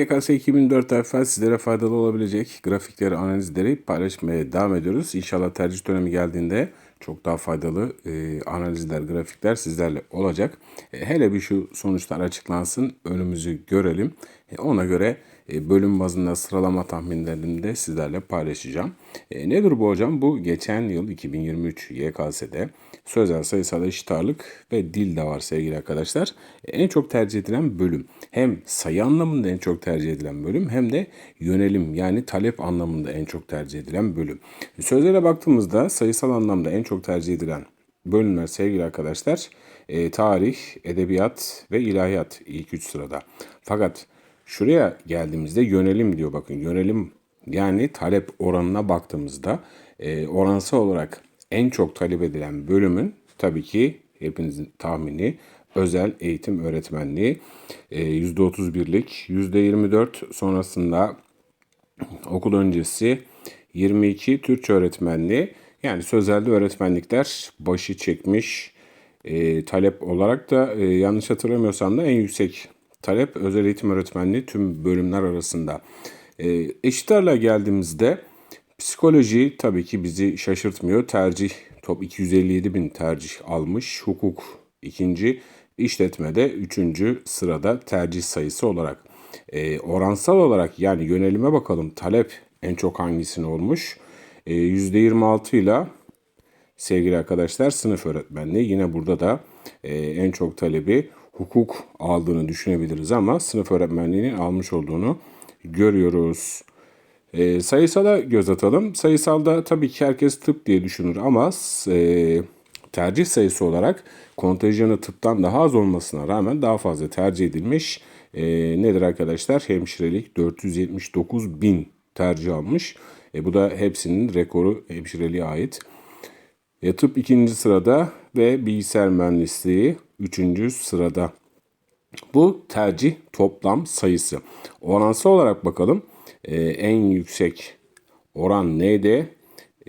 YKS 2004 tayfa sizlere faydalı olabilecek grafikleri, analizleri paylaşmaya devam ediyoruz. İnşallah tercih dönemi geldiğinde çok daha faydalı e, analizler, grafikler sizlerle olacak. E, hele bir şu sonuçlar açıklansın, önümüzü görelim. E, ona göre e, bölüm bazında sıralama tahminlerini de sizlerle paylaşacağım. E, nedir bu hocam? Bu geçen yıl 2023 YKS'de sözel, sayısal eşit ağırlık ve dil de var sevgili arkadaşlar. E, en çok tercih edilen bölüm. Hem sayı anlamında en çok tercih edilen bölüm hem de yönelim yani talep anlamında en çok tercih edilen bölüm. Sözlere baktığımızda sayısal anlamda en çok tercih edilen bölümler sevgili arkadaşlar e, tarih, edebiyat ve ilahiyat ilk üç sırada. Fakat şuraya geldiğimizde yönelim diyor bakın yönelim yani talep oranına baktığımızda e, oransal olarak en çok talep edilen bölümün tabii ki hepinizin tahmini özel eğitim öğretmenliği e, %31'lik, %24 sonrasında okul öncesi 22 Türkçe öğretmenliği yani sözelde öğretmenlikler başı çekmiş e, talep olarak da e, yanlış hatırlamıyorsam da en yüksek talep özel eğitim öğretmenliği tüm bölümler arasında. E, eşit geldiğimizde psikoloji tabii ki bizi şaşırtmıyor. Tercih top 257 bin tercih almış. Hukuk ikinci, işletmede üçüncü sırada tercih sayısı olarak. E, oransal olarak yani yönelime bakalım talep en çok hangisine olmuş? E, %26 ile sevgili arkadaşlar sınıf öğretmenliği yine burada da e, en çok talebi hukuk aldığını düşünebiliriz ama sınıf öğretmenliğinin almış olduğunu görüyoruz. E, sayısala göz atalım. Sayısalda tabii ki herkes tıp diye düşünür ama e, tercih sayısı olarak kontenjanı tıptan daha az olmasına rağmen daha fazla tercih edilmiş. E, nedir arkadaşlar? Hemşirelik 479 bin tercih almış. E, bu da hepsinin rekoru hemşireliğe ait. E, tıp ikinci sırada ve bilgisayar mühendisliği üçüncü sırada. Bu tercih toplam sayısı. Oransal olarak bakalım. E, en yüksek oran neydi?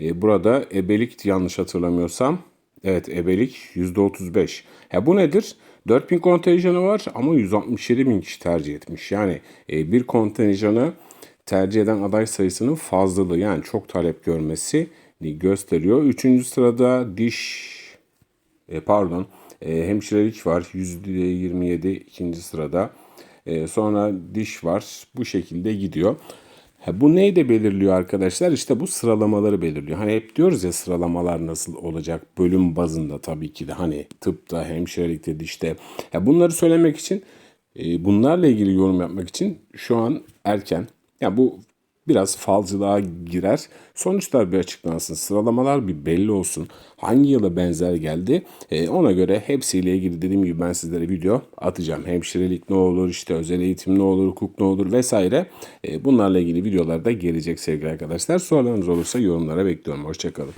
E, burada ebelik yanlış hatırlamıyorsam. Evet ebelik %35. Ya bu nedir? 4000 kontenjanı var ama 167 bin kişi tercih etmiş. Yani e, bir kontenjanı tercih eden aday sayısının fazlalığı yani çok talep görmesi gösteriyor. Üçüncü sırada diş e, pardon e, hemşirelik var %27 ikinci sırada. E, sonra diş var bu şekilde gidiyor. Ha, bu neyi de belirliyor arkadaşlar? İşte bu sıralamaları belirliyor. Hani hep diyoruz ya sıralamalar nasıl olacak? Bölüm bazında tabii ki de hani tıpta, hemşirelikte, dişte. Ya bunları söylemek için, e, bunlarla ilgili yorum yapmak için şu an erken. Ya bu biraz falcılığa girer. Sonuçlar bir açıklansın. Sıralamalar bir belli olsun. Hangi yıla benzer geldi? E, ona göre hepsiyle ilgili dediğim gibi ben sizlere video atacağım. Hemşirelik ne olur, işte özel eğitim ne olur, hukuk ne olur vesaire. E, bunlarla ilgili videolar da gelecek sevgili arkadaşlar. Sorularınız olursa yorumlara bekliyorum. Hoşçakalın.